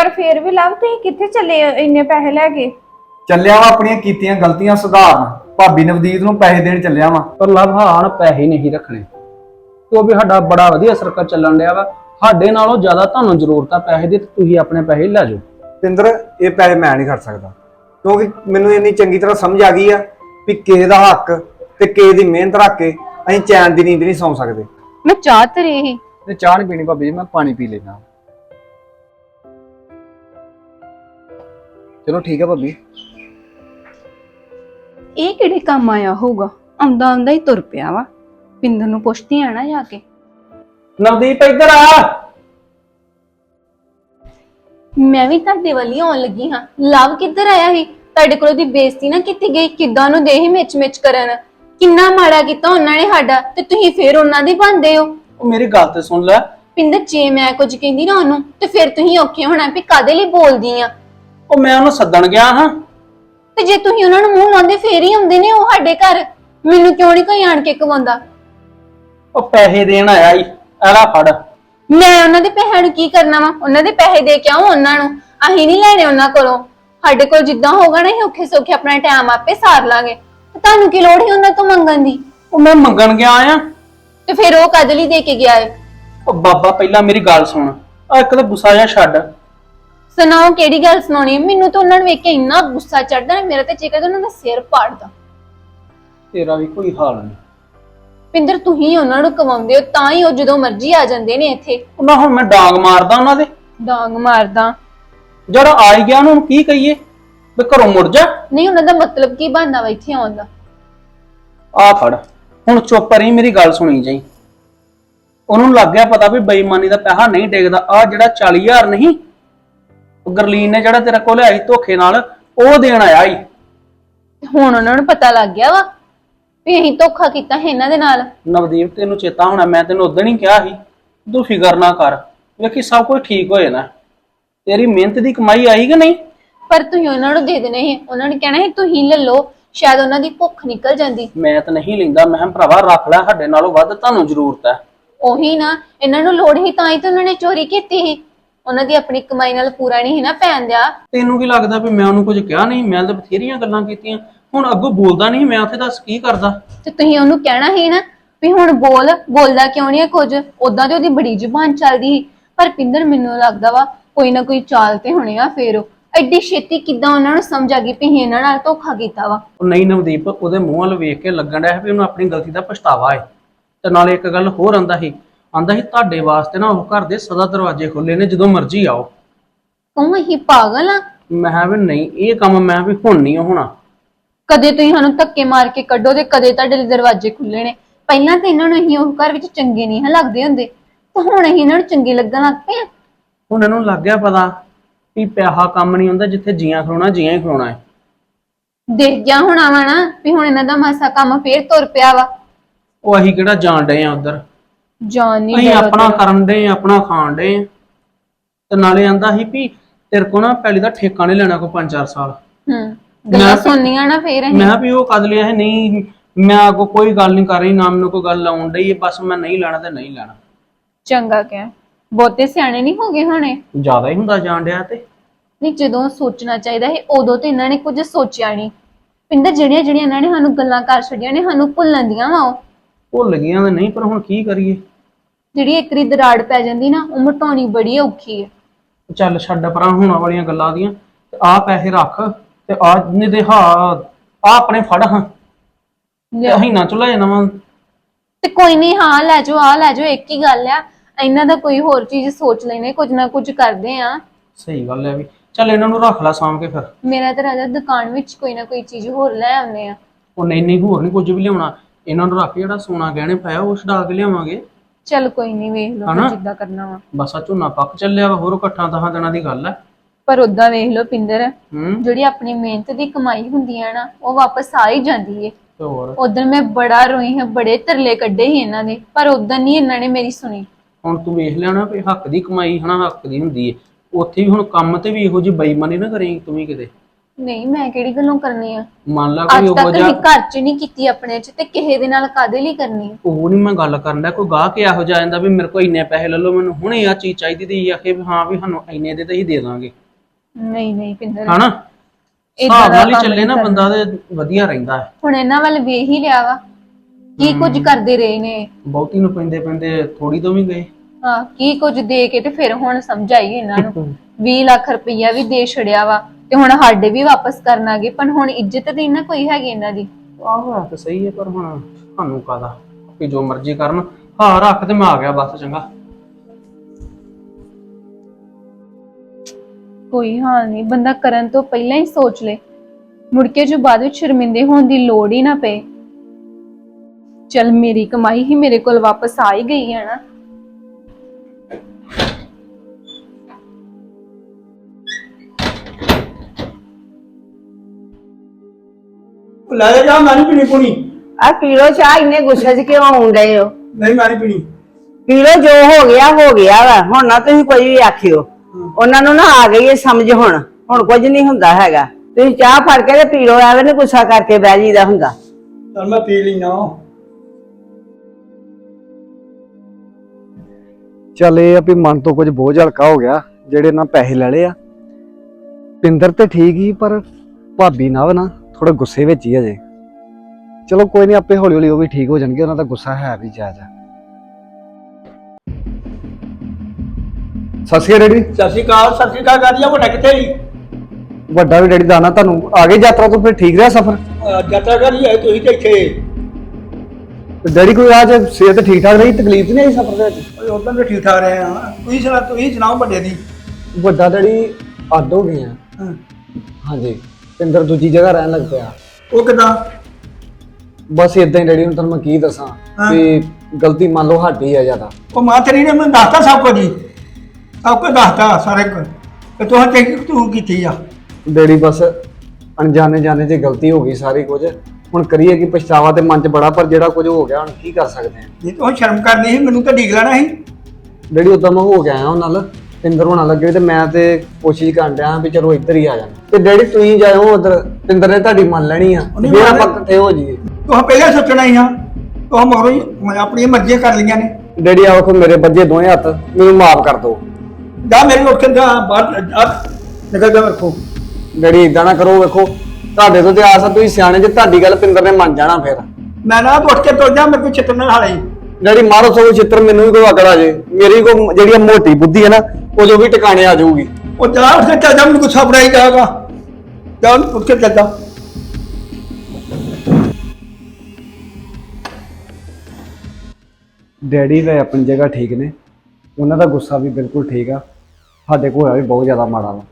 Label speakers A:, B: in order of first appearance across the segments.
A: ਪਰ ਫੇਰ ਵੀ ਲਵ ਤੁਸੀਂ ਕਿੱਥੇ ਚੱਲੇ ਹੋ ਇੰਨੇ ਪੈਸੇ ਲੈ ਕੇ?
B: ਚੱਲਿਆ ਵਾ ਆਪਣੀਆਂ ਕੀਤੀਆਂ ਗਲਤੀਆਂ ਸੁਧਾਰਨ। ਭਾਬੀ ਨਵਦੀਪ ਨੂੰ ਪੈਸੇ ਦੇਣ ਚੱਲਿਆ ਵਾ।
C: ਪਰ ਲਵ ਹਾਂ ਪੈਸੇ ਨਹੀਂ ਰੱਖਣੇ। ਕਿਉਂਕਿ ਸਾਡਾ ਬੜਾ ਵਧੀਆ ਸਰਕਲ ਚੱਲਣ ਡਿਆ ਵਾ। ਸਾਡੇ ਨਾਲੋਂ ਜ਼ਿਆਦਾ ਤੁਹਾਨੂੰ ਜ਼ਰੂਰਤ ਆ ਪੈਸੇ ਦੀ ਤੇ ਤੁਸੀਂ ਆਪਣੇ ਪੈਸੇ ਲੈ ਜਾਓ।
B: ਪਿੰਦਰ ਇਹ ਪੈਸੇ ਮੈਂ ਨਹੀਂ ਖਰਚ ਸਕਦਾ। ਕਿਉਂਕਿ ਮੈਨੂੰ ਇੰਨੀ ਚੰਗੀ ਤਰ੍ਹਾਂ ਸਮਝ ਆ ਗਈ ਆ ਵੀ ਕਿਸੇ ਦਾ ਹੱਕ ਤੇ ਕਿਸੇ ਦੀ ਮਿਹਨਤ ਰੱਖ ਕੇ ਅਸੀਂ ਚੈਨ ਦੀ ਨੀਂਦ ਨਹੀਂ ਸੌਂ ਸਕਦੇ।
D: ਮੈਂ ਚਾਹ ਤਰੀ ਹੀ
B: ਤੇ ਚਾਹ ਨਹੀਂ ਪੀਣੀ ਭਾਬੀ ਜੀ ਮੈਂ ਪਾਣੀ ਪੀ ਲੈਣਾ ਚਲੋ ਠੀਕ ਹੈ ਭਾਬੀ।
D: ਇਹ ਕਿਹੜੇ ਕੰਮ ਆਇਆ ਹੋਊਗਾ? ਆਉਂਦਾ ਆਉਂਦਾ ਹੀ ਤੁਰ ਪਿਆ ਵਾ। ਪਿੰਦਰ ਨੂੰ ਪੁੱਛਦੀ ਆ ਨਾ ਜਾ ਕੇ।
C: ਨਵਦੀਪ ਇੱਧਰ ਆ।
D: ਮੈਂ ਵੀ ਤੁਹਾਡੇ ਵੱਲ ਹੀ ਆਉਣ ਲੱਗੀ ਹਾਂ। ਲਵ ਕਿੱਧਰ ਆਇਆ ਸੀ? ਤੁਹਾਡੇ ਕੋਲ ਦੀ ਬੇਇੱਜ਼ਤੀ ਨਾ ਕੀਤੀ ਗਈ। ਕਿੱਦਾਂ ਨੂੰ ਦੇਹੀ ਮਿਚ ਮਿਚ ਕਰਨ? ਕਿੰਨਾ ਮਾੜਾ ਕੀਤਾ ਉਹਨਾਂ ਨੇ ਸਾਡਾ ਤੇ ਤੁਸੀਂ ਫੇਰ ਉਹਨਾਂ ਦੇ ਬੰਦੇ ਹੋ।
C: ਉਹ ਮੇਰੀ ਗੱਲ ਤੇ ਸੁਣ ਲੈ।
D: ਪਿੰਦਰ ਜੇ ਮੈਂ ਕੁਝ ਕਹਿੰਦੀ ਨਾ ਉਹਨੂੰ ਤੇ ਫਿਰ ਤੁਸੀਂ ਔਖੇ ਹੋਣਾ ਵੀ ਕਾਦੇ ਲਈ ਬੋਲਦੀ ਆ?
C: ਉਹ ਮੈਂ ਉਹਨੂੰ ਸੱਦਣ ਗਿਆ ਹਾਂ।
D: ਤੇ ਜੇ ਤੁਸੀਂ ਉਹਨਾਂ ਨੂੰ ਮੂੰਹ ਲਾਉਂਦੇ ਫੇਰ ਹੀ ਆਉਂਦੇ ਨੇ ਉਹ ਸਾਡੇ ਘਰ। ਮੈਨੂੰ ਕਿਉਂ ਨਹੀਂ ਕੋਈ ਆਣ ਕੇ ਕਵਾਉਂਦਾ?
C: ਉਹ ਪੈਸੇ ਦੇਣ ਆਇਆ ਈ ਐਲਾ ਫੜ।
D: ਮੈਂ ਉਹਨਾਂ ਦੇ ਪੈਸਿਆਂ ਨੂੰ ਕੀ ਕਰਨਾ ਵਾ? ਉਹਨਾਂ ਦੇ ਪੈਸੇ ਦੇ ਕੇ ਆਉਂ ਉਹਨਾਂ ਨੂੰ? ਅਸੀਂ ਨਹੀਂ ਲੈਣੇ ਉਹਨਾਂ ਕੋਲੋਂ। ਸਾਡੇ ਕੋਲ ਜਿੱਦਾਂ ਹੋਗਾ ਨਾ ਅਸੀਂ ਔਖੇ ਸੌਖੇ ਆਪਣਾ ਟਾਈਮ ਆਪੇ ਸਾਰ ਲਾਂਗੇ। ਤੇ ਤੁਹਾਨੂੰ ਕੀ ਲੋੜ ਹੈ ਉਹਨਾਂ ਤੋਂ ਮੰਗਣ ਦੀ?
C: ਉਹ ਮੈਂ ਮੰਗਣ ਗਿਆ ਆ।
D: ਤੇ ਫਿਰ ਉਹ ਕਦ ਲਈ ਦੇ ਕੇ ਗਿਆ ਏ?
C: ਉਹ ਬਾਬਾ ਪਹਿਲਾਂ ਮੇਰੀ ਗੱਲ ਸੁਣ। ਆ ਇੱਕ ਤਾਂ ਗੁੱਸਾ ਜਿਹਾ ਛੱਡ।
D: ਸੁਣਾਓ ਕਿਹੜੀ ਗੱਲ ਸੁਣਾਉਣੀ ਹੈ? ਮੈਨੂੰ ਤਾਂ ਉਹਨਾਂ ਨੂੰ ਵੇਖ ਕੇ ਇੰਨਾ ਗੁੱਸਾ ਚੜਦਾ ਨਾ ਮੇਰਾ ਤੇ ਚੇਕਾ ਉਹਨਾਂ ਦਾ ਸਿਰ ਪਾੜਦਾ।
C: ਤੇਰਾ ਵੀ ਕੋਈ ਹਾਲ ਨਹੀਂ।
D: ਪਿੰਦਰ ਤੁਸੀਂ ਉਹਨਾਂ ਨੂੰ ਕਵਾਉਂਦੇ ਹੋ ਤਾਂ ਹੀ ਉਹ ਜਦੋਂ ਮਰਜ਼ੀ ਆ ਜਾਂਦੇ ਨੇ ਇੱਥੇ।
C: ਉਹਨਾਂ ਹੁਣ ਮੈਂ ਡਾਂਗ ਮਾਰਦਾ ਉਹਨਾਂ ਦੇ।
D: ਡਾਂਗ ਮਾਰਦਾ।
C: ਜਿਹੜਾ ਆ ਹੀ ਗਿਆ ਉਹਨੂੰ ਕੀ ਕਹੀਏ? ਵੀ ਘਰੋਂ ਮੁੜ ਜਾ।
D: ਨਹੀਂ ਉਹਨਾਂ ਦਾ ਮਤਲਬ ਕੀ ਬਣਦਾ ਵਾ ਇੱਥੇ ਆਉਣ ਦਾ?
C: ਆ ਫੜ। ਹੁਣ ਚੁੱਪ ਰਹੀ ਮੇਰੀ ਗੱਲ ਸੁਣੀ ਜਾਈ। ਉਹਨੂੰ ਲੱਗ ਗਿਆ ਪਤਾ ਵੀ ਬੇਈਮਾਨੀ ਦਾ ਪੈਸਾ ਨਹੀਂ ਟਿਕਦਾ ਆ ਜਿਹੜਾ 40000 ਨਹੀਂ ਉਹ ਗਰਲੀਨ ਨੇ ਜਿਹੜਾ ਤੇਰੇ ਕੋਲ ਲਿਆਈ ਧੋਖੇ ਨਾਲ ਉਹ ਦੇਣ ਆਇਆ ਈ।
D: ਹੁਣ ਉਹਨਾਂ ਨੂੰ ਪਤਾ ਲੱਗ ਗਿਆ ਵਾ ਵੀ ਅਸੀਂ ਧੋਖਾ ਕੀਤਾ ਹੈ ਇਹਨਾਂ ਦੇ ਨਾਲ।
C: ਨਵਦੀਪ ਤੈਨੂੰ ਚੇਤਾ ਹੋਣਾ ਮੈਂ ਤੈਨੂੰ ਉਦੋਂ ਹੀ ਕਿਹਾ ਸੀ ਤੂੰ ਫਿਕਰ ਨਾ ਕਰ ਵੇਖੀ ਸਭ ਕੁਝ ਠੀਕ ਹੋ ਜਾਣਾ ਤੇਰੀ ਮਿਹਨਤ ਦੀ ਕਮਾਈ ਆਈ ਕਿ ਨਹੀਂ?
D: ਪਰ ਤੁਸੀਂ ਉਹਨਾਂ ਨੂੰ ਦੇ ਦੇਣੇ ਸੀ ਉਹਨਾਂ ਨੇ ਕਹਿਣਾ ਸੀ ਤੁਸੀਂ ਲੈ ਲਓ ਸ਼ਾਇਦ ਉਹਨਾਂ ਦੀ ਭੁੱਖ ਨਿਕਲ ਜਾਂਦੀ।
C: ਮੈਂ ਤਾਂ ਨਹੀਂ ਲੈਂਦਾ ਮੈਂ ਕਿਹਾ ਭਰਾਵਾ ਰੱਖ ਲੈ ਸਾਡੇ ਨਾਲੋਂ ਵੱਧ ਤੁਹਾਨੂੰ ਜ਼ਰੂਰਤ ਹੈ।
D: ਉਹੀ ਨਾ ਇਹਨਾਂ ਨੂੰ ਲੋੜ ਹੀ ਤਾਂ ਹੀ ਤਾਂ ਉਹਨਾਂ ਨੇ ਚੋਰੀ ਕੀਤੀ ਸੀ। ਉਹਨਾਂ ਦੀ ਆਪਣੀ ਕਮਾਈ ਨਾਲ ਪੂਰਾ ਨਹੀਂ ਸੀ ਨਾ ਪੈਣ ਦਿਆ।
C: ਤੈਨੂੰ ਕੀ ਲੱਗਦਾ ਵੀ ਮੈਂ ਉਹਨੂੰ ਕੁਝ ਕਿਹਾ ਨਹੀਂ? ਮੈਂ ਤਾਂ ਬਥੇਰੀਆਂ ਗੱਲਾਂ ਕੀਤੀਆਂ। ਹੁਣ ਅੱਗੋਂ ਬੋਲਦਾ ਨਹੀਂ ਮੈਂ ਉੱਥੇ ਦੱਸ ਕੀ ਕਰਦਾ?
D: ਤੇ ਤੁਸੀਂ ਉਹਨੂੰ ਕਹਿਣਾ ਸੀ ਨਾ ਵੀ ਹੁਣ ਬੋਲ ਬੋਲਦਾ ਕਿਉਂ ਨਹੀਂ ਹੈ ਕੁਝ? ਉਦਾਂ ਤੇ ਉਹਦੀ ਬੜੀ ਜ਼ੁਬਾਨ ਚੱਲਦੀ ਸੀ। ਪਰ ਪਿੰਦਰ ਮੈਨੂੰ ਲੱਗਦਾ ਵਾ ਕੋਈ ਨਾ ਕੋਈ ਚਾਲ ਤੇ ਹੋਣੇ ਆ ਫੇਰ ਉਹ। ਐਡੀ ਛੇਤੀ ਕਿੱਦਾਂ ਉਹਨਾਂ ਨੂੰ ਸਮਝ ਆ ਗਈ ਵੀ ਅਸੀਂ ਇਹਨਾਂ ਨਾਲ ਧੋਖਾ ਕੀਤਾ ਵਾ?
C: ਉਹ ਨਹੀਂ ਨਵਦੀਪ ਉਹਦੇ ਮੂੰਹ ਵੱਲ ਵੇਖ ਕੇ ਲੱਗਣ ਡਿਆ ਵੀ ਉਹਨੂੰ ਆਪਣੀ ਗਲਤੀ ਦਾ ਪਛਤਾਵਾ ਹੈ। ਤੇ ਨਾਲੇ ਇੱਕ ਗੱਲ ਹੋਰ ਆਂਦਾ ਸੀ ਆਂਦਾ ਸੀ ਤੁਹਾਡੇ ਵਾਸਤੇ ਨਾ ਉਹ ਘਰ ਦੇ ਸਦਾ ਦਰਵਾਜ਼ੇ ਖੁੱਲੇ ਨੇ ਜਦੋਂ ਮਰਜ਼ੀ ਆਓ।
D: ਕਹੂੰ ਅਸੀਂ ਪਾਗਲ ਆ?
C: ਮੈਂ ਕਿਹਾ ਵੀ ਨਹੀਂ ਇਹ ਕੰਮ ਮੈਂ ਵੀ ਹੁਣ ਨਹੀਂ ਹੋਣਾ।
D: ਕਦੇ ਤੁਸੀਂ ਸਾਨੂੰ ਧੱਕੇ ਮਾਰ ਕੇ ਕੱਢੋ ਤੇ ਕਦੇ ਤੁਹਾਡੇ ਲਈ ਦਰਵਾਜ਼ੇ ਖੁੱਲੇ ਨੇ। ਪਹਿਲਾਂ ਤਾਂ ਇਹਨਾਂ ਨੂੰ ਅਸੀਂ ਉਹ ਘਰ ਵਿੱਚ ਚੰਗੇ ਨਹੀਂ ਹਾਂ ਲੱਗਦੇ ਹੁੰਦੇ। ਤੇ ਹੁਣ ਅਸੀਂ ਇਹਨਾਂ ਨੂੰ ਚੰਗੇ ਲੱਗਣ ਲੱਗ ਪਏ ਆ।
C: ਹੁਣ ਇਹਨੂੰ ਲੱਗ ਗਿਆ ਪਤਾ ਵੀ ਪਿਆਹਾ ਕੰਮ ਨਹੀਂ ਹੁੰਦਾ ਜਿੱਥੇ ਜੀਆਂ ਖਲੋਣਾ ਜੀਆਂ ਹੀ ਖਲੋਣਾ ਹੈ
D: ਦੇਖ ਗਿਆ ਹੋਣਾ ਵਾ ਨਾ ਵੀ ਹੁਣ ਇਹਨਾਂ ਦਾ ਮਾਸਾ ਕੰਮ ਫੇਰ ਤੁਰ ਪਿਆ ਵਾ।
C: ਉਹ ਅਸੀਂ ਕਿਹੜਾ ਜਾਣ ਡਏ ਆ ਉਧਰ।
D: ਜਾਨ ਨਹੀਂ
C: ਅਸੀਂ ਆਪਣਾ ਕਰਨ ਆਂ, ਆਪਣਾ ਖਾਣ ਆਂ। ਤੇ ਨਾਲੇ ਆਂਦਾ ਸੀ ਵੀ ਤੇਰੇ ਕੋ ਨਾ ਪਹਿਲੀ ਦਾ ਠੇਕਾ ਨਹੀਂ ਲੈਣਾ ਕੋ 5-4 ਸਾਲ।
D: ਹੂੰ ਗੱਲਾਂ ਸੁਣਨੀਆਂ ਨਾ ਫੇਰ ਅਸੀਂ।
C: ਮੈਂ ਕਿਹਾ ਵੀ ਉਹ ਕਦ ਲਿਆ ਹੈ ਨਹੀਂ ਮੈਂ ਅੱਗੋਂ ਕੋਈ ਗੱਲ ਨਹੀਂ ਕਰ ਰਹੀ ਨਾ ਮੈਨੂੰ ਕੋਈ ਗੱਲ ਆਉਣ ਡਈ ਹੈ ਬਸ ਮੈਂ ਨਹੀਂ ਲੈਣਾ ਤੇ ਨਹੀਂ ਲੈਣਾ।
D: ਚੰਗਾ ਕਿਹਾ ਬਹੁਤੇ ਸਿਆਣੇ ਨਹੀਂ ਹੋ ਗਏ ਹੋਣੇ?
C: ਜ਼ਿਆਦਾ ਹੀ ਹੁੰਦਾ ਜਾਣ ਡਿਆ ਤੇ।
D: ਨਹੀਂ ਜਦੋਂ ਸੋਚਣਾ ਚਾਹੀਦਾ ਹੈ ਉਦੋਂ ਤੇ ਇਹਨਾਂ ਨੇ ਕੁਝ ਸੋਚਿਆ ਨਹੀਂ ਪਿੰਦਰ ਜਿਹੜੀਆਂ ਜਿਹੜੀਆਂ ਇਹਨਾਂ ਨੇ ਸਾਨੂੰ ਗੱਲਾਂ ਕਰ ਛੱਡੀਆਂ ਨੇ ਸਾਨੂੰ ਭੁੱਲਣ ਦੀਆਂ ਵਾ ਉਹ।
C: ਭੁੱਲ ਗਈਆਂ ਤੇ ਨਹੀਂ ਪਰ ਹੁਣ ਕੀ ਕਰੀਏ?
D: ਜਿਹੜੀ ਇੱਕ ਰੀ ਦਰਾੜ ਪੈ ਜਾਂਦੀ ਨਾ ਉਹ ਮਟਾਉਣੀ ਬੜੀ ਔਖੀ ਹੈ
C: ਚੱਲ ਛੱਡ ਪਰਾਂ ਹੋਣ ਵਾਲੀਆਂ ਗੱਲਾਂ ਦੀਆਂ ਤੇ ਆਹ ਪੈਸੇ ਰੱਖ ਤੇ ਆ ਨੇ ਦੇ ਹਾਂ ਆ ਆਪਣੇ ਫੜ ਹਾਂ। ਤੇ ਅਸੀਂ ਨਾ ਚੁੱਲਾ ਜਾਣਾ ਵਾ।
D: ਤੇ ਕੋਈ ਨਹੀਂ ਹਾਂ ਲੈ ਜਾਓ ਆ ਲੈ ਜਾਓ ਇੱਕ ਹੀ ਗੱਲ ਆ। ਇਹਨਾਂ ਦਾ ਕੋਈ ਹੋਰ ਚੀਜ਼ ਸੋਚ ਲੈਣੇ ਕੁਝ ਨਾ ਕੁਝ ਕਰਦੇ ਆ।
C: ਸਹੀ ਗੱਲ ਹੈ ਵੀ। ਚੱਲ ਇਹਨਾਂ ਨੂੰ ਰੱਖ ਲੈ ਸਾਂਭ ਕੇ ਫਿਰ।
D: ਮੇਰਾ ਤਾਂ ਰਾਜਾ ਦੁਕਾਨ ਵਿੱਚ ਕੋਈ ਨਾ ਕੋਈ ਚੀਜ਼ ਹੋਰ ਲੈ ਆਉਂਦੇ ਆ।
C: ਉਹ ਨਹੀਂ ਨਹੀਂ ਹੋਰ ਨਹੀਂ ਕੁਝ ਵੀ ਲਿਆਉਣਾ। ਇਹਨਾਂ ਨੂੰ ਰੱਖ ਜਿਹੜਾ ਸੋਨਾ ਗਹਿਣੇ ਪਾਇਆ ਉਹ ਛਡਾ ਕੇ ਲਿਆਵਾਂਗੇ।
D: ਚੱਲ ਕੋਈ ਨਹੀਂ ਵੇਖ ਲਓ
C: ਹਨਾ?
D: ਫਿਰ ਜਿੱਦਾਂ ਕਰਨਾ ਵਾ।
C: ਬਸ ਆ ਝੋਨਾ ਪੱਕ ਚੱਲਿਆ ਵਾ ਹੋਰ ਇਕੱਠਾਂ ਦਹਾਂ ਦਿਨਾਂ ਦੀ ਗੱਲ ਹੈ
D: ਪਰ ਉਦਾਂ ਵੇਖ ਲਓ ਪਿੰਦਰ
C: ਹੂੰ।
D: ਜਿਹੜੀ ਆਪਣੀ ਮਿਹਨਤ ਦੀ ਕਮਾਈ ਹੁੰਦੀ ਹੈ ਨਾ ਉਹ ਵਾਪਸ ਆ ਹੀ ਜਾਂਦੀ ਏ।
C: ਤੇ ਹੋਰ?
D: ਉਦੋਂ ਮੈਂ ਬੜਾ ਰੋਈ ਹਾਂ ਬੜੇ ਤਰਲੇ ਕੱਢੇ ਸੀ ਇਹਨਾਂ ਦੇ ਪਰ ਉਦੋਂ ਨਹੀਂ ਇਹਨਾਂ ਨੇ ਮੇਰੀ ਸੁਣੀ।
C: ਹੁਣ ਤੂੰ ਵੇਖ ਲੈਣਾ ਵੀ ਹੱਕ ਦੀ ਕਮਾਈ ਹਨਾ ਹੱਕ ਦੀ ਹੁੰਦੀ ਏ। ਉੱਥੇ ਵੀ ਹੁਣ ਕੰਮ ਤੇ ਵੀ ਇਹੋ ਜਿਹੀ ਬੇਈਮਾਨੀ ਨਾ ਕਰੇਂਗੀ ਤੂੰ ਵੀ ਕਿਤੇ।
D: ਨਹੀਂ ਮੈਂ ਕਿਹੜੀ ਗੱਲੋਂ ਕਰਨੀ ਆ?
C: ਮੰਨ ਲਾ
D: ਅੱਜ
C: ਕੋਈ
D: ਤੱਕ
C: ਉਹ
D: ਅਸੀਂ
C: ਜਿਹਾ
D: ਘਰ 'ਚ ਨਹੀਂ ਕੀਤੀ ਆਪਣੇ 'ਚ ਤੇ ਕਿਸੇ ਦੇ ਨਾਲ ਕਾਦੇ ਲਈ ਕਰਨੀ ਆ?
C: ਉਹ ਨਹੀਂ ਮੈਂ ਗੱਲ ਕਰਨ ਦਾ ਕੋਈ ਗਾਹ ਕੇ ਇਹੋ ਜਿਹਾ ਜਾਂਦਾ ਵੀ ਮੇਰੇ ਕੋਲ ਇੰਨੇ ਪੈਸੇ ਲੈ ਲਓ ਮੈਨੂੰ ਹੁਣੇ ਆ ਚੀਜ਼ ਚਾਹੀਦੀ ਤੇ ਇਹ ਆਖੇ ਵੀ ਹਾਂ ਵੀ ਸਾਨੂੰ ਇੰਨੇ ਦੇ ਤੇ ਹੀ ਦੇ ਦਾਂਗੇ।
D: ਨਹੀਂ ਨਹੀਂ ਪਿੰਦਰ।
C: ਹਨਾ?
D: ਏਦਾਂ
C: ਹਿਸਾਬ
D: ਦਾ
C: ਨਾਲ ਹੀ
D: ਕੰਮ
C: ਚੱਲੇ ਨਾ। ਬੰਦਾ ਤੇ ਵਧੀਆ ਰਹਿੰਦਾ ਹੈ।
D: ਹੁਣ ਇਹਨਾਂ ਵੱਲ ਵੇਖ ਹੀ ਲਿਆ ਵਾ ਕੀ ਕੁਝ ਕਰਦੇ ਰਹੇ ਨੇ?
C: ਬਹੁਤੀ ਨੂੰ ਪੈਂਦੇ ਪੈਂਦੇ ਥੋੜੀ ਤੋਂ ਵੀ ਗਏ।
D: ਹਾਂ ਕੀ ਕੁਝ ਦੇ ਕੇ ਤੇ ਫਿਰ ਹੁਣ ਸਮਝ ਆਈ ਇਹਨਾਂ ਨੂੰ। 20 ਲੱਖ ਰੁਪਈਆ ਵੀ ਦੇ ਛੜਿਆ ਵਾ। ਤੇ ਹੁਣ ਸਾਡੇ ਵੀ ਵਾਪਸ ਕਰਨਾਗੇ ਪਰ ਹੁਣ ਇੱਜ਼ਤ ਤੇ ਨਾ ਕੋਈ ਹੈਗੀ ਇਹਨਾਂ ਦੀ।
C: ਆਹੋ ਹੈ ਤਾਂ ਸਹੀ ਹੈ ਪਰ ਹੁਣ ਸਾਨੂੰ ਕਾਦਾ ਕਿ ਜੋ ਮਰਜ਼ੀ ਕਰਨ ਹਾਂ ਰੱਖ ਤੇ ਮੈਂ ਆ ਗਿਆ ਬਸ ਚੰਗਾ।
D: ਕੋਈ ਹਾਲ ਨਹੀਂ ਬੰਦਾ ਕਰਨ ਤੋਂ ਪਹਿਲਾਂ ਹੀ ਸੋਚ ਲੇ। ਮੁੜ ਕੇ ਜੋ ਬਾਅਦ ਵਿੱਚ ਸ਼ਰਮਿੰਦੇ ਹੋਣ ਦੀ ਲੋੜ ਹੀ ਨਾ ਪਏ। ਚਲ ਮੇਰੀ ਕਮਾਈ ਹੀ ਮੇਰੇ ਕੋਲ ਵਾਪਸ ਆ ਹੀ ਗਈ ਹੈ ਨਾ।
E: ਲੈ ਜਾ ਮੈਂ ਨਹੀਂ ਪੀਣੀ ਪੁਣੀ।
F: ਆ ਪੀਲੋ ਚਾਹ ਇੰਨੇ ਗੁੱਸੇ 'ਚ ਕਿਉਂ ਆਉਣ ਡਏ ਹੋ?
E: ਨਹੀਂ ਮੈਂ ਨਹੀਂ ਪੀਣੀ।
F: ਪੀਲੋ ਜੋ ਹੋ ਗਿਆ ਹੋ ਗਿਆ ਵਾ। ਹੁਣ ਨਾ ਤੁਸੀਂ ਕੋਈ ਵੀ ਆਖਿਓ। ਉਹਨਾਂ ਨੂੰ ਨਾ ਆ ਗਈ ਇਹ ਸਮਝ ਹੁਣ। ਹੁਣ ਕੁਝ ਨਹੀਂ ਹੁੰਦਾ ਹੈਗਾ। ਤੁਸੀਂ ਚਾਹ ਫੜ ਕੇ ਤੇ ਪੀਲੋ ਐਵੇਂ ਨੀ ਗੁੱਸਾ ਕਰਕੇ ਬਹਿ ਜੀਦਾ ਹੁੰਦਾ।
E: ਚਲ ਮੈਂ ਪੀ ਲਈ ਨਾ
B: ਚੱਲ ਇਹ ਆ ਵੀ ਮਨ ਤੋਂ ਕੁਝ ਬੋਝ ਹਲਕਾ ਹੋ ਗਿਆ ਜਿਹੜੇ ਨਾ ਪੈਸੇ ਲੈ ਲਏ ਆ। ਪਿੰਦਰ ਤੇ ਠੀਕ ਹੀ ਪਰ ਭਾਬੀ ਨਾ ਨਾ। ਥੋੜਾ ਗੁੱਸੇ ਵਿੱਚ ਹੀ ਅਜੇ ਚਲੋ ਕੋਈ ਨਹੀਂ ਆਪੇ ਹੌਲੀ ਹੌਲੀ ਉਹ ਵੀ ਠੀਕ ਹੋ ਜਾਣਗੇ ਉਹਨਾਂ ਦਾ ਗੁੱਸਾ ਹੈ ਵੀ ਜਾਇਜ਼ ਆ। ਸਤਿ ਸ਼੍ਰੀ ਅਕਾਲ ਡੈਡੀ।
E: ਸਤਿ ਸ਼੍ਰੀ ਅਕਾਲ ਸਤਿ ਸ਼੍ਰੀ ਅਕਾਲ ਵੱਡਾ ਕਿੱਥੇ ਹੀ
B: ਵੱਡਾ ਵੀ ਡੈਡੀ ਦਾ ਨਾ ਤੁਹਾਨੂੰ ਆ ਗਏ ਯਾਤਰਾ ਤੋਂ ਫਿਰ ਠੀਕ ਰਿਹਾ ਸਫ਼ਰ?
E: ਯਾਤਰਾ ਕਰੀ ਆਏ ਤੁਸੀਂ ਤੇ ਇੱਥੇ?
B: ਤੇ ਡੈਡੀ ਕੋਈ ਆ ਜੇ ਸਿਹਤ ਠੀਕ ਠਾਕ ਰਹੀ? ਤਕਲੀਫ ਤਾਂ ਨਹੀਂ ਆਈ ਸਫ਼ਰ ਦੇ ਵਿੱਚ?
E: ਓਏ ਉਦੋਂ ਵੀ ਠੀਕ ਠਾਕ ਰਹੇ ਆ। ਤੁਸੀਂ ਸੁਣਾ ਤੁਸੀਂ ਸੁਣਾਓ ਵੱਡੇ ਦੀ।
B: ਵੱਡਾ ਡੈਡੀ ਅੱਡ ਹੋ ਗਏ ਆ।
E: ਹਾਂ।
B: ਪਿੰਦਰ ਦੂਜੀ ਜਗ੍ਹਾ ਰਹਿਣ ਲੱਗ ਪਿਆ।
E: ਉਹ ਕਿਦਾਂ?
B: ਬਸ ਇਦਾਂ ਹੀ ਡੈਡੀ ਹੁਣ ਤੁਹਾਨੂੰ ਮੈਂ ਕੀ ਦੱਸਾਂ
E: ਹਾਂ।
B: ਕਿ ਗਲਤੀ ਮੰਨ ਲਓ ਸਾਡੀ ਆ ਜ਼ਿਆਦਾ।
E: ਉਹ ਮਾਂ ਤੇਰੀ ਨੇ ਮੈਨੂੰ ਦੱਸਤਾ ਸਭ ਕੁਝ ਹੀ। ਸਭ ਕੁਝ ਦੱਸਤਾ ਸਾਰੇ ਕੁਝ। ਤੇ ਤੂੰ ਤੇ ਤੂੰ ਕੀਤੀ ਆ?
B: ਡੈਡੀ ਬਸ ਅਣਜਾਣੇ ਜਾਣੇ 'ਚ ਗਲਤੀ ਹੋ ਗਈ ਸਾਰੀ ਕੁਝ। ਹੁਣ ਕਰੀਏ ਕਿ ਪਛਤਾਵਾ ਤੇ ਮਨ 'ਚ ਬੜਾ ਪਰ ਜਿਹੜਾ ਕੁਝ ਹੋ ਗਿਆ ਹੁਣ ਕੀ ਕਰ ਸਕਦੇ ਆ।
E: ਨਹੀਂ ਤੂੰ ਸ਼ਰਮ ਕਰਨੀ ਸੀ ਮੈਨੂੰ ਤਾਂ ਡੀਕ ਲੈਣਾ ਸੀ।
B: ਡੈਡੀ ਉਦਾਂ ਮੈਂ ਹੋ ਗਿਆ ਆ ਉਹਨਾਂ ਨਾਲ। ਪਿੰਦਰ ਹੋਣਾ ਲੱਗੇ ਤੇ ਮੈਂ ਤੇ ਕੋਸ਼ਿਸ਼ ਕਰਨ ਡਿਆ ਵੀ ਚਲੋ ਇੱਧਰ ਹੀ ਆ ਜਾਣਾ। ਤੇ ਡੈਡੀ ਤੁਸੀਂ ਜਾਇਓ ਉਧਰ ਪਿੰਦਰ ਨੇ ਤੁਹਾਡੀ ਮੰਨ ਲੈਣੀ ਆ।
E: ਉਹਨੇ
B: ਫਿਰ
E: ਮੰਨ
B: ਆਪਾਂ
E: ਲਈ।
B: ਇਕੱਠੇ ਹੋ ਜਾਈਏ।
E: ਤੂੰ ਪਹਿਲਾਂ ਸੋਚਣਾ ਹੀ ਆ। ਤੂੰ ਮਗਰੋਂ ਹੀ ਆਪਣੀਆਂ ਮਰਜ਼ੀਆਂ ਕਰ ਲਈਆਂ ਨੇ।
B: ਡੈਡੀ ਆਖੋ ਮੇਰੇ ਬੱਜੇ ਦੋਵੇਂ ਹੱਥ ਮੈਨੂੰ ਮਾਫ ਕਰ ਦਿਓ।
E: ਜਾ ਮੇਰੀ ਕੇ ਜਾ ਬਾਹਰ ਆ, ਨਿਕਲ ਜਾ ਰੱਖੋ
B: ਡੈਡੀ ਇਦਾਂ ਨਾ ਕਰੋ ਵੇਖੋ ਤੁਹਾਡੇ ਤੋਂ ਤੇ ਆਸ ਆ ਤੁਸੀਂ ਸਿਆਣੇ ਜੇ ਤੁਹਾਡੀ ਗੱਲ ਪਿੰਦਰ ਨੇ ਮੰਨ ਜਾਣਾ ਫਿਰ।
E: ਮੈਂ ਨਾ ਉੱਠ ਕੇ ਤੁਰ ਜਾ ਮੇਰੇ ਕੋਲ ਚਿੱਤਰ ਨਾਲ ਹਾਲੇ।
B: ਡੈਡੀ ਮਾਰੋ ਸੋ ਚਿੱਤਰ ਮੈਨੂੰ ਵੀ ਕੋਈ ਅਕਲ ਆ ਜੇ। ਮੇਰੀ ਕੋ ਜਿਹੜੀ ਮੋਟੀ ਬੁੱਧੀ ਹੈ ਨਾ ਉਹ ਜੋ ਵੀ ਟਿਕਾਣੇ ਆ ਜਾਊਗੀ।
E: ਉਹ ਜਾ ਉੱਠ ਕੇ ਚੱਲ ਜਾ ਮੈਨੂੰ ਗੁੱਸਾ ਬੜਾਈ ਜਾਏਗਾ ਜਾ ਉੱਠ ਕੇ ਚੱਲ ਜਾ।
B: ਡੈਡੀ ਵੀ ਆਪਣੀ ਜਗ੍ਹਾ ਠੀਕ ਨੇ। ਉਹਨਾਂ ਦਾ ਗੁੱਸਾ ਵੀ ਬਿਲਕੁਲ ਠੀਕ ਆ। ਸਾਡੇ ਕੋਲ ਵੀ ਬਹੁਤ ਜ਼ਿਆਦਾ ਮਾੜਾ ਵਾ।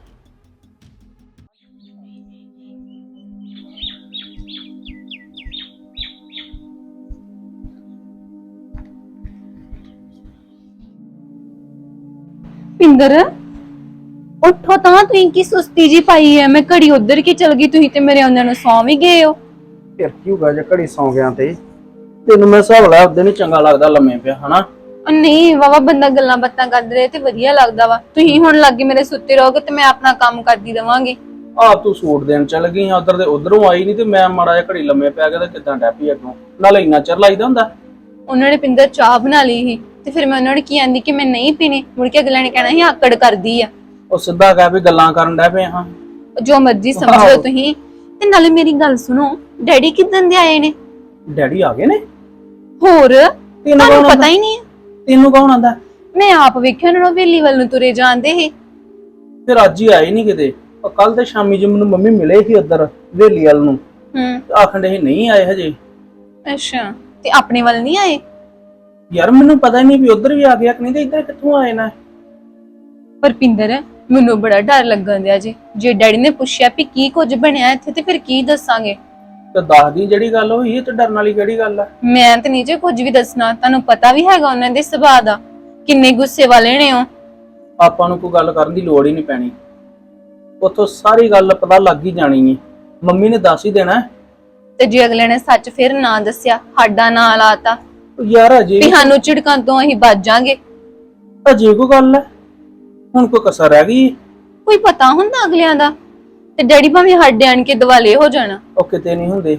D: ਪਿੰਦਰ ਉੱਠੋ ਤਾਂ ਤੁਸੀਂ ਕੀ ਸੁਸਤੀ ਜੀ ਪਾਈ ਹੈ? ਮੈਂ ਘੜੀ ਉਧਰ ਕੀ ਚਲ ਗਈ ਤੁਸੀਂ ਤੇ ਮੇਰੇ ਆਉਂਦਿਆਂ ਨੂੰ ਸੌਂ ਵੀ ਗਏ ਹੋ।
B: ਫਿਰ ਕੀ ਹੋਗਾ ਜੇ ਘੜੀ ਸੌ ਗਿਆ ਤੇ?
C: ਤੈਨੂੰ ਮੈਂ ਹਿਸਾਬ ਲਾਇਆ ਉਹਦੇ ਚੰਗਾ ਲੱਗਦਾ ਲੰਮੇ ਪਿਆ ਹਨਾ?
D: ਉਹ ਨਹੀਂ ਵਾਵਾ ਬੰਦਾ ਗੱਲਾਂ ਬਾਤਾਂ ਕਰਦੇ ਰਹੇ ਤੇ ਵਧੀਆ ਲੱਗਦਾ ਵਾ। ਤੁਸੀਂ ਹੁਣ ਲੱਗੇ ਮੇਰੇ ਸੁੱਤੇ ਰਹੋਗੇ ਤੇ ਮੈਂ ਆਪਣਾ ਕੰਮ ਕਰਦੀ ਰਵਾਂਗੀ।
C: ਆ ਤੂੰ ਸੂਟ ਦੇਣ ਚੱਲ ਗਈ ਆ ਉਧਰ ਦੇ ਉਧਰੋਂ ਆਈ ਨਹੀਂ ਤੇ ਮੈਂ ਮਾੜਾ ਜਿਹਾ ਘੜੀ ਲੰਮੇ ਪਿਆ ਗਿਆ ਤੇ ਕਿਦਾਂ ਡੈਪੀ ਅੱਗੋਂ? ਨਾਲੇ ਇੰਨਾ ਚਿਰ ਲਾਈਦਾ ਹੁੰਦਾ?
D: ਉਹਨਾਂ ਨੇ ਪਿੰਦਰ ਚਾਹ ਬਣਾ ਲਈ ਸੀ। ਤੇ ਫਿਰ ਮੈਂ ਉਹਨਾਂ ਨੂੰ ਕੀ ਆਂਦੀ ਕਿ ਮੈਂ ਨਹੀਂ ਪੀਣੀ? ਮੁੜ ਕੇ ਅਗਲੇ ਨੇ ਕਹਿਣਾ ਸੀ ਆਕੜ ਕਰਦੀ ਆ।
C: ਉਹ ਸਿੱਧਾ ਕਹਿ ਵੀ ਗੱਲਾਂ ਕਰਨ ਡੈ ਪਏ ਹਾਂ।
D: ਜੋ ਮਰਜ਼ੀ ਸਮਝੋ ਤੁਸੀਂ। ਤੇ ਨਾਲੇ ਮੇਰੀ ਗੱਲ ਸੁਣੋ ਡੈਡੀ ਕਿਦਾਂ ਦੇ ਆਏ ਨੇ?
C: ਡੈਡੀ ਆ ਗਏ ਨੇ?
D: ਹੋਰ?
C: ਤੈਨੂੰ
D: ਤੁਹਾਨੂੰ
C: ਕੌਣ
D: ਪਤਾ ਹੀ ਨਹੀਂ ਹੈ।
C: ਤੈਨੂੰ ਕੌਣ ਆਂਦਾ
D: ਮੈਂ ਆਪ ਵੇਖਿਆ ਉਹਨਾਂ ਨੂੰ ਵੇਲੀ ਵੱਲ ਨੂੰ ਤੁਰੇ ਜਾਂਦੇ ਸੀ।
C: ਫਿਰ ਅੱਜ ਹੀ ਆਏ ਨਹੀਂ ਕਿਤੇ? ਉਹ ਕੱਲ ਤੇ ਸ਼ਾਮੀ ਜੀ ਮੈਨੂੰ ਮੰਮੀ ਮਿਲੇ ਸੀ ਉਧਰ ਵੇਲੀ ਵਾਲ ਨੂੰ।
D: ਹੂੰ।
C: ਆਖਣ ਦੇ ਨਹੀਂ ਆਏ ਹਜੇ।
D: ਅੱਛਾ। ਤੇ ਆਪਣੇ ਵੱਲ ਨਹੀਂ ਆਏ?
C: ਯਾਰ ਮੈਨੂੰ ਪਤਾ ਨਹੀਂ ਵੀ ਉਧਰ ਵੀ ਆ ਗਿਆ ਕਿ ਨਹੀਂ ਤੇ ਇੱਧਰ ਕਿੱਥੋਂ ਆਏ ਨਾ।
D: ਪਰ ਪਿੰਦਰ ਮੈਨੂੰ ਬੜਾ ਡਰ ਲੱਗਣ ਦਿਆ ਜੀ। ਜੇ ਡੈਡੀ ਨੇ ਪੁੱਛਿਆ ਵੀ ਕੀ ਕੁਝ ਬਣਿਆ ਇੱਥੇ ਤੇ ਫਿਰ ਕੀ ਦੱਸਾਂਗੇ?
C: ਤੇ ਦੱਸਦੀ ਜਿਹੜੀ ਗੱਲ ਹੋਈ ਇਹ ਤੇ ਡਰਨ ਵਾਲੀ ਕਿਹੜੀ ਗੱਲ ਆ?
D: ਮੈਂ ਤੇ ਨਹੀਂ ਜੇ ਕੁਝ ਵੀ ਦੱਸਣਾ ਤੁਹਾਨੂੰ ਪਤਾ ਵੀ ਹੈਗਾ ਉਹਨਾਂ ਦੇ ਸੁਭਾਅ ਦਾ। ਕਿੰਨੇ ਗੁੱਸੇ ਵਾਲੇ ਨੇ ਉਹ।
C: ਆਪਾਂ ਨੂੰ ਕੋਈ ਗੱਲ ਕਰਨ ਦੀ ਲੋੜ ਹੀ ਨਹੀਂ ਪੈਣੀ। ਉੱਥੋਂ ਸਾਰੀ ਗੱਲ ਪਤਾ ਲੱਗ ਹੀ ਜਾਣੀ ਹੈ ਮੰਮੀ ਨੇ ਦੱਸ ਹੀ ਦੇਣਾ। ਹੈ।
D: ਤੇ ਜੇ ਅਗਲੇ ਨੇ ਸੱਚ ਫਿਰ ਨਾ ਦੱਸਿਆ ਸਾਡਾ ਨਾਂ ਲਾਤਾ।
C: ਉਹ ਯਾਰ ਅਜੇ
D: ਵੀ ਸਾਨੂੰ ਝਿੜਕਾਂ ਤੋਂ ਅਸੀਂ ਬਚ ਜਾਾਂਗੇ।
C: ਅਜੇ ਕੋਈ ਗੱਲ ਹੈ? ਹੁਣ ਕੋਈ ਕਸਰ ਰਹਿ ਗਈ?
D: ਕੋਈ ਪਤਾ ਹੁੰਦਾ ਅਗਲਿਆਂ ਦਾ? ਤੇ ਡੈਡੀ ਭਾਵੇਂ ਸਾਡੇ ਆਣ ਕੇ ਦਿਵਾਲੇ ਹੋ ਜਾਣ।
C: ਉਹ ਕਿਤੇ ਨਹੀਂ ਹੁੰਦੇ।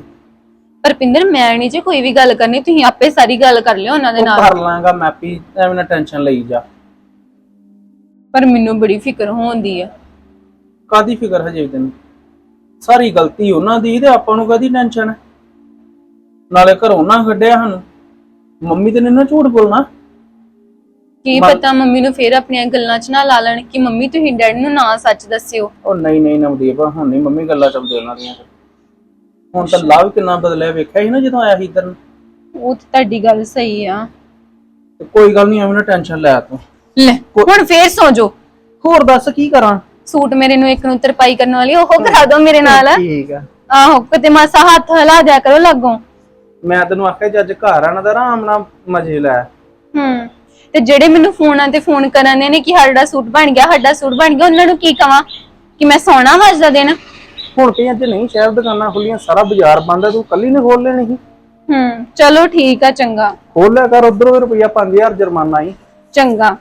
D: ਪਰ ਪਿੰਦਰ ਮੈਂ ਨਹੀਂ ਜੇ ਕੋਈ ਵੀ ਗੱਲ ਕਰਨੀ ਤੁਸੀਂ ਆਪੇ ਸਾਰੀ ਗੱਲ ਕਰ ਲਿਓ ਉਹਨਾਂ ਦੇ
C: ਉਹ
D: ਨਾਲ।
C: ਕਰ ਲਾਂਗਾ ਮੈਂ ਵੀ ਐਵੇਂ ਨਾ ਟੈਨਸ਼ਨ ਲਈ ਜਾ।
D: ਪਰ ਮੈਨੂੰ ਬੜੀ ਫਿਕਰ ਹੋਉਂਦੀ ਆ।
C: ਕਾਦੀ ਫਿਕਰ ਹਜੇ ਵੀ ਤੈਨੂੰ? ਸਾਰੀ ਗਲਤੀ ਉਹਨਾਂ ਦੀ ਤੇ ਆਪਾਂ ਨੂੰ ਕਾਦੀ ਟੈਨਸ਼ਨ ਨਾਲੇ ਘਰੋਂ ਨਾ ਕੱਢਿਆ ਸਾਨੂੰ। ਮੰਮੀ ਤੇ ਨੇ ਨਾ ਝੂਠ ਬੋਲਣਾ?
D: ਕੀ ਪਤਾ ਮੰਮੀ ਨੂੰ ਫੇਰ ਆਪਣੀਆਂ ਗੱਲਾਂ 'ਚ ਨਾ ਲਾ ਲੈਣ ਕਿ ਮੰਮੀ ਤੁਸੀਂ ਡੈਡੀ ਨੂੰ ਨਾ ਸੱਚ ਦੱਸਿਓ।
C: ਉਹ ਨਹੀਂ ਨਹੀਂ ਨਵਦੀਪ ਹੁਣ ਨਹੀਂ ਮੰਮੀ ਗੱਲਾਂ ਚੱਲਦੇ ਉਹਨਾਂ ਦੀਆਂ। ਹੁਣ ਤਾਂ ਲਵ ਕਿੰਨਾ ਬਦਲਿਆ ਵੇਖਿਆ ਸੀ ਨਾ ਜਦੋਂ ਆਇਆ ਸੀ ਇੱਧਰ ਨੂੰ।
D: ਉਹ ਤੇ ਤੁਹਾਡੀ ਗੱਲ ਸਹੀ ਆ।
C: ਤੇ ਕੋਈ ਗੱਲ ਨਹੀਂ ਐਵੇਂ ਨਾ ਟੈਨਸ਼ਨ ਲੈ ਤੂੰ।
D: ਲੈ ਹੁਣ ਫੇਰ ਸੌ ਜਾਓ।
C: ਹੋਰ ਦੱਸ ਕੀ ਕਰਾਂ?
D: ਸੂਟ ਮੇਰੇ ਨੂੰ ਇੱਕ ਨੂੰ ਤਰਪਾਈ ਕਰਨ ਵਾਲੀ ਉਹ ਕਰਾ ਦਿਓ ਮੇਰੇ ਨਾਲ।
C: ਠੀਕ ਆ।
D: ਆਹੋ ਕਿਤੇ ਮਾਸਾ ਹੱਥ ਹਿਲਾ ਦਿਆ ਕਰੋ ਲੱਗੋਂ।
C: ਮੈਂ ਤੈਨੂੰ ਆਖਿਆ ਜੱਜ ਘਰ ਆਣਾ ਤਾਂ ਆਰਾਮ ਨਾਲ ਮਜ਼ੇ ਲੈ।
D: ਹੂੰ ਤੇ ਜਿਹੜੇ ਮੈਨੂੰ ਫੋਨਾਂ ਤੇ ਫੋਨ ਕਰਨ ਦੇ ਨੇ ਕਿ ਸਾਡਾ ਸੂਟ ਬਣ ਗਿਆ ਸਾਡਾ ਸੂਟ ਬਣ ਗਿਆ ਉਹਨਾਂ ਨੂੰ ਕੀ ਕਵਾਂ ਕਿ ਮੈਂ ਸੋਨਾ ਵਜਦਾ ਦੇਣਾ?
C: ਹੁਣ ਤੇ ਅੱਜ ਨਹੀਂ ਸ਼ਹਿਰ ਦੁਕਾਨਾਂ ਖੁੱਲੀਆਂ ਸਾਰਾ ਬਾਜ਼ਾਰ ਬੰਦ ਹੈ ਤੂੰ ਕੱਲੀ ਨੇ ਖੋਲ ਲੈਣੀ ਸੀ।
D: ਹੂੰ ਚਲੋ ਠੀਕ ਆ ਚੰਗਾ।
C: ਖੋਲ ਲਿਆ ਕਰ ਉਧਰੋਂ ਰੁਪਈਆ 5000 ਜੁਰਮਾਨਾ ਹੀ
D: ਚੰਗਾ।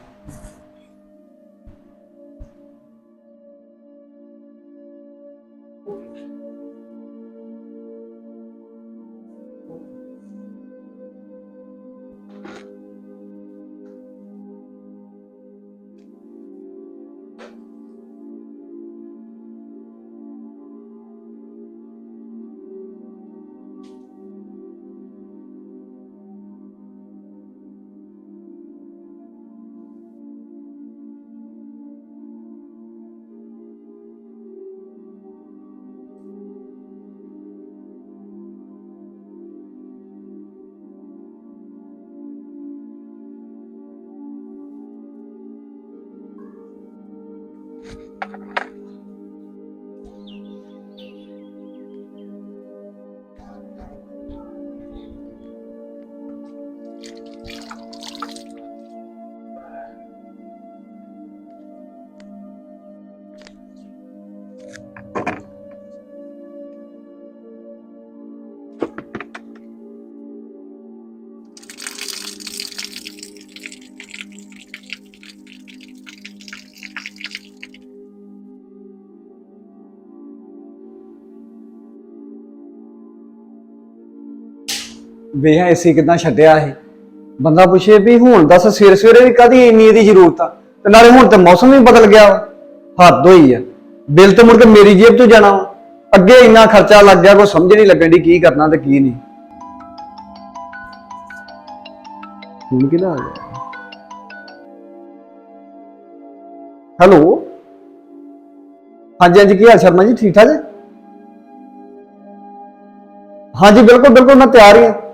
B: ਵੇਖ ਏਸੀ ਕਿਦਾਂ ਛੱਡਿਆ ਇਹ? ਬੰਦਾ ਪੁੱਛੇ ਵੀ ਹੁਣ ਦੱਸ, ਸਵੇਰੇ ਸਵੇਰੇ ਵੀ ਕਦੀ ਇੰਨੀ ਇਹਦੀ ਜ਼ਰੂਰਤ ਆ? ਤੇ ਨਾਲੇ ਹੁਣ ਤੇ ਮੌਸਮ ਵੀ ਬਦਲ ਗਿਆ ਵਾ। ਹੱਦ ਹੋਈ ਆ। ਬਿੱਲ ਤੇ ਮੁੜ ਕੇ ਮੇਰੀ ਜੇਬ ਤੋਂ ਜਾਣਾ ਵਾ। ਅੱਗੇ ਇੰਨਾ ਖਰਚਾ ਲੱਗ ਗਿਆ, ਕੋਈ ਸਮਝ ਨਹੀਂ ਲੱਗਣ ਦੀ ਕੀ ਕਰਨਾ ਤੇ ਕੀ ਨਹੀਂ। ਹੁਣ ਕਿਹਦਾ ਆ ਗਿਆ? ਹੈਲੋ? ਹਾਂਜੀ ਹਾਂਜੀ, ਕੀ ਹਾਲ ਸ਼ਰਮਾ ਜੀ? ਠੀਕ ਠਾਕ ਹੈ? ਹਾਂਜੀ, ਬਿਲਕੁਲ ਬਿਲਕੁਲ, ਮੈਂ ਤਿਆਰ ਹੀ ਹਾਂ।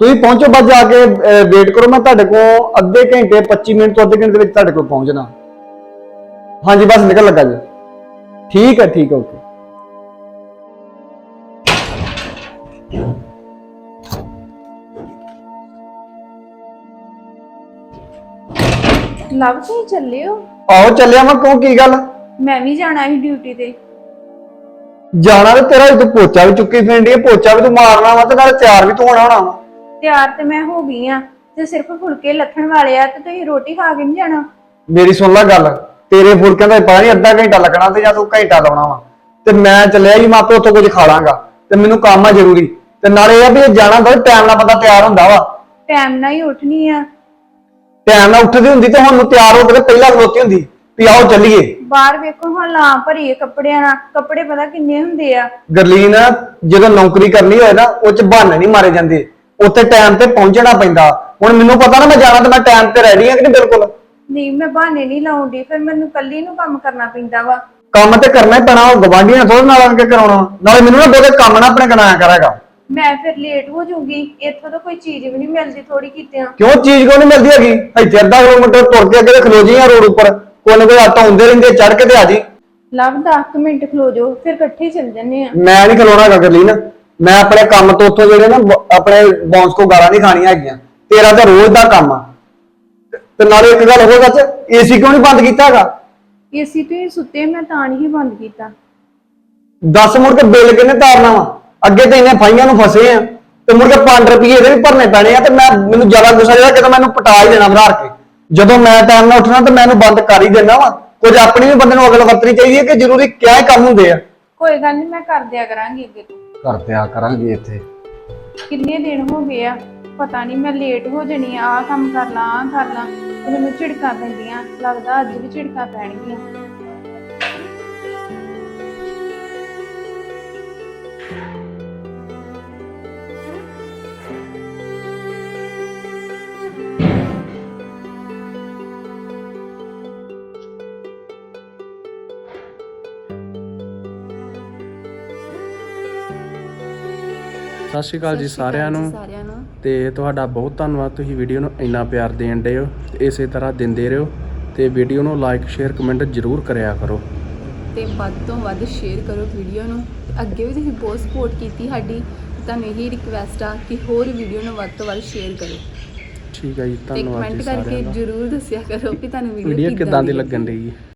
B: ਤੁਸੀਂ ਪਹੁੰਚੋ ਬਸ ਜਾ ਕੇ ਵੇਟ ਕਰੋ ਮੈਂ ਤੁਹਾਡੇ ਕੋਲ ਅੱਧੇ ਘੰਟੇ 25 ਮਿੰਟ ਤੋਂ ਅੱਧੇ ਘੰਟੇ ਦੇ ਵਿੱਚ ਤੁਹਾਡੇ ਕੋਲ ਪਹੁੰਚਣਾ। ਹਾਂਜੀ ਬਸ ਨਿਕਲ ਲੱਗਾ ਜੀ। ਠੀਕ ਹੈ ਠੀਕ ਹੈ ਓਕੇ
A: ਲਵ ਤੁਸੀਂ ਚੱਲੇ ਹੋ
B: ਆਓ ਚੱਲਿਆ ਮੈਂ ਕਿਉਂ ਕੀ ਗੱਲ?
A: ਮੈਂ ਵੀ ਜਾਣਾ ਸੀ ਡਿਊਟੀ ਤੇ।
B: ਜਾਣਾ ਤੇ ਤੇਰਾ ਤੂੰ ਪੋਚਾ ਵੀ ਚੁੱਕੀ ਫਿਰਦੀ ਹੈ ਪੋਚਾ ਵੀ ਤੂੰ ਮਾਰਨਾ ਵਾ ਤੇ ਨਾਲ ਤਿਆਰ ਵੀ ਤੂੰ ਹੋਣਾ ਹੋਣਾ ਵਾ।
A: ਤਿਆਰ ਤੇ ਮੈਂ ਹੋ ਗਈ ਆ ਤੇ ਸਿਰਫ ਫੁਲਕੇ ਲੱਥਣ ਵਾਲੇ ਆ ਤੇ ਤੁਸੀਂ ਰੋਟੀ ਖਾ ਕੇ ਨਹੀਂ ਜਾਣਾ?
B: ਮੇਰੀ ਸੁਣ ਲੈ ਗੱਲ ਤੇਰੇ ਫੁਲਕਿਆਂ ਦਾ ਪਤਾ ਨਹੀਂ ਅੱਧਾ ਘੰਟਾ ਲੱਗਣਾ ਤੇ ਜਾਂ ਤੂੰ ਘੰਟਾ ਲਾਉਣਾ ਵਾ। ਤੇ ਮੈਂ ਚੱਲਿਆ ਜੀ ਮਾਪੇ ਉੱਥੋਂ ਕੁਝ ਖਾ ਲਾਂਗਾ ਤੇ ਮੈਨੂੰ ਕੰਮ ਆ ਜ਼ਰੂਰੀ। ਤੇ ਨਾਲੇ ਇਹ ਆ ਵੀ ਜੇ ਜਾਣਾ ਤਾਂ ਟਾਈਮ ਨਾਲ ਬੰਦਾ ਤਿਆਰ ਹੁੰਦਾ ਵਾ।
A: ਟਾਈਮ ਨਾਲ ਹੀ ਉੱਠਣੀ ਆ।
B: ਟਾਈਮ ਨਾਲ ਉੱਠਦੀ ਹੁੰਦੀ ਤੇ ਹੁਣ ਨੂੰ ਤਿਆਰ ਹੋ ਕੇ ਤੇ ਪਹਿਲਾਂ ਖਲੋਤੀ ਹੁੰਦੀ ਵੀ ਆਓ ਚੱਲੀਏ।
A: ਬਾਹਰ ਵੇਖੋ ਹਾਂ ਲਾਂ ਭਰੀ ਆ ਕੱਪੜਿਆਂ ਨਾਲ ਕੱਪੜੇ ਪਤਾ ਕਿੰਨੇ ਹੁੰਦੇ ਆ।
B: ਗਰਲੀਨ ਜਦੋਂ ਨੌਕਰੀ ਕਰਨੀ ਹੋਏ ਨਾ ਉਹ ਚ ਬਹਾਨੇ ਨਹੀਂ ਮਾਰੇ ਜਾਂਦੇ। ਉੱਥੇ ਟਾਈਮ ਤੇ ਪਹੁੰਚਣਾ ਪੈਂਦਾ। ਹੁਣ ਮੈਨੂੰ ਪਤਾ ਨਾ ਮੈਂ ਜਾਣਾ ਤੇ ਮੈਂ ਟਾਈਮ ਤੇ ਰੈਡੀ ਆ ਕਿ ਨਹੀਂ ਬਿਲਕੁਲ?
A: ਨਹੀਂ ਮੈਂ ਬਹਾਨੇ ਨਹੀਂ ਲਾਉਂਦੀ ਫਿਰ ਮੈਨੂੰ ਕੱਲੀ ਨੂੰ ਕੰਮ ਕਰਨਾ ਪੈਂਦਾ ਵਾ।
B: ਕੰਮ ਤੇ ਕਰਨਾ ਹੀ ਪੈਣਾ ਉਹ ਗਵਾਂਢੀਆਂ ਥੋੜਾ ਨਾਲ ਆ ਕੇ ਕਰਾਉਣਾ। ਨਾਲੇ ਮੈਨੂੰ ਨਾ ਬਹੁਤੇ ਕੰਮ ਨਾ ਆਪਣੇ ਕਰਾਇਆ ਕਰਾਂਗਾ।
A: ਮੈਂ ਫਿਰ ਲੇਟ ਹੋ ਜਾਊਂਗੀ ਇੱਥੋਂ ਤਾਂ ਕੋਈ ਚੀਜ਼ ਵੀ ਨਹੀਂ ਮਿਲਦੀ ਥੋੜੀ ਕੀਤਿਆਂ।
B: ਕਿਉਂ? ਚੀਜ਼ ਕਿਉਂ ਨਹੀਂ ਮਿਲਦੀ ਹੈਗੀ? ਇੱਥੇ ਅੱਧਾ ਕਿਲੋਮੀਟਰ ਤੁਰ ਕੇ ਅੱਗੇ ਤੇ ਖਲੋ ਜੀਆਂ ਰੋਡ ਉੱਪਰ। ਕੋਈ ਨਾ ਕੋਈ ਆਟੋ ਹੁੰਦੇ ਰਹਿੰਦੇ ਚੜ ਕੇ ਤੇ ਆ ਜੀ
A: ਲਵ 10 ਮਿੰਟ ਖਲੋ ਜਾਓ ਫਿਰ ਇਕੱਠੇ ਚੱਲ ਜੰਨੇ ਆ।
B: ਮੈਂ ਨਹੀਂ ਖਲੋਣਾ ਹੈਗਾ ਗਰਲੀਨ। ਮੈਂ ਆਪਣੇ ਕੰਮ ਤੋਂ ਉੱਥੋਂ ਜਿਹੜੇ ਨਾ ਬ- ਆਪਣੇ ਬੌਂਸ ਕੋ ਗਾਲਾਂ ਨਹੀਂ ਖਾਣੀਆਂ ਹੈਗੀਆਂ। ਤੇਰਾ ਤਾਂ ਰੋਜ਼ ਦਾ ਕੰਮ ਆ। ਤੇ ਨਾਲੇ ਇੱਕ ਗੱਲ ਹੋਰ ਸੱਚ ਏਸੀ ਕਿਉਂ ਨਹੀਂ ਬੰਦ ਕੀਤਾ ਹੈਗਾ?
A: ਏਸੀ ਤੁਸੀਂ ਸੁੱਤੇ ਮੈਂ ਤਾਂ ਨਹੀਂ ਬੰਦ ਕੀਤਾ।
B: ਦੱਸ ਮੁੜ ਕੇ ਬਿੱਲ ਕਿੰਨੇ ਤਾਰਨਾ ਵਾ? ਅੱਗੇ ਤੇ ਇੰਨੇ ਫਾਈਆਂ ਨੂੰ ਫਸੇ ਆ। ਤੇ ਮੁੜ ਕੇ 5 ਰੁਪਏ ਇਹਦੇ ਵੀ ਭਰਨੇ ਪੈਣੇ ਆ ਤੇ ਮੈਂ ਮੈਨੂੰ ਜ਼ਿਆਦਾ ਗੁੱਸਾ ਜਿਹੜਾ ਕਿਤੇ ਮੈਨੂੰ ਪਟਾ ਹੀ ਦੇਣਾ ਵਧਾਰ ਕੇ। ਜਦੋਂ ਮੈਂ ਟਾਈਮ ਨਾਲ ਉੱਠਣਾ ਤੇ ਮੈਂ ਇਹਨੂੰ ਬੰਦ ਕਰ ਹੀ ਦੇਣਾ ਵਾ। ਕੁਝ ਆਪਣੀ ਵੀ ਬੰਦੇ ਨੂੰ ਅਗਲ ਵਰਤਣੀ ਚਾਹੀਦੀ ਹੈ ਕਿ ਜ਼ਰੂਰੀ ਕਿਆ ਹੀ ਕੰਮ ਹੁੰਦੇ ਆ।
A: ਕੋਈ ਗੱਲ ਨਹੀਂ ਮੈਂ ਕਰ ਦਿਆ ਕਰਾਂਗੀ ਅੱਗੇ ਤੋਂ।
B: ਕਰਦੇ ਆ ਕਰਾਂਗੇ ਇੱਥੇ।
A: ਕਿੰਨੇ ਦਿਨ ਹੋ ਗਏ ਆ? ਪਤਾ ਨਹੀਂ ਮੈਂ ਲੇਟ ਹੋ ਜਣੀ ਆ, ਆਹ ਕੰਮ ਕਰ ਲਾਂ ਆਹ ਕਰ ਲਾਂ ਤੇ ਮੈਨੂੰ ਝਿੜਕਾਂ ਪੈਂਦੀਆਂ। ਲੱਗਦਾ ਅੱਜ ਵੀ ਝਿੜਕਾਂ ਪੈਣਗੀਆਂ।
G: ਸਤਿ ਸ਼੍ਰੀ ਅਕਾਲ ਜੀ ਸਾਰਿਆਂ ਨੂੰ।
H: ਸਾਰਿਆਂ ਨੂੰ।
G: ਤੇ ਤੁਹਾਡਾ ਬਹੁਤ ਧੰਨਵਾਦ ਤੁਸੀਂ ਵੀਡੀਓ ਨੂੰ ਇੰਨਾ ਪਿਆਰ ਦੇਣ ਦੇ ਹੋ। ਤੇ ਇਸੇ ਤਰ੍ਹਾਂ ਦਿੰਦੇ ਰਹੋ ਤੇ ਵੀਡੀਓ ਨੂੰ ਲਾਈਕ ਸ਼ੇਅਰ ਕਮੈਂਟ ਜ਼ਰੂਰ ਕਰਿਆ ਕਰੋ।
I: ਤੇ ਵੱਧ ਤੋਂ ਵੱਧ ਸ਼ੇਅਰ ਕਰੋ ਵੀਡੀਓ ਨੂੰ। ਅੱਗੇ ਵੀ ਤੁਸੀਂ ਬਹੁਤ ਸਪੋਰਟ ਕੀਤੀ ਸਾਡੀ। ਤੁਹਾਨੂੰ ਇਹੀ ਰਿਕਵੈਸਟ ਆ ਕਿ ਹੋਰ ਵੀਡੀਓ ਨੂੰ ਵੱਧ ਤੋਂ ਵੱਧ ਸ਼ੇਅਰ ਕਰੋ।
G: ਠੀਕ ਹੈ ਜੀ
I: ਤੇ
G: ਧੰਨਵਾਦ
I: ਕਮੈਂਟ
G: ਜੀ
I: ਕਰਕੇ
G: ਸਾਰਿਆਂ ਦਾ।
I: ਜ਼ਰੂਰ ਦੱਸਿਆ ਕਰੋ ਕਿ ਤੁਹਾਨੂੰ
G: ਵੀਡੀਓ
I: ਵੀਡੀਓ
G: ਕਿੱਦਾਂ ਦੀ ਲੱਗਣ ਰਹੀ ਹੈ?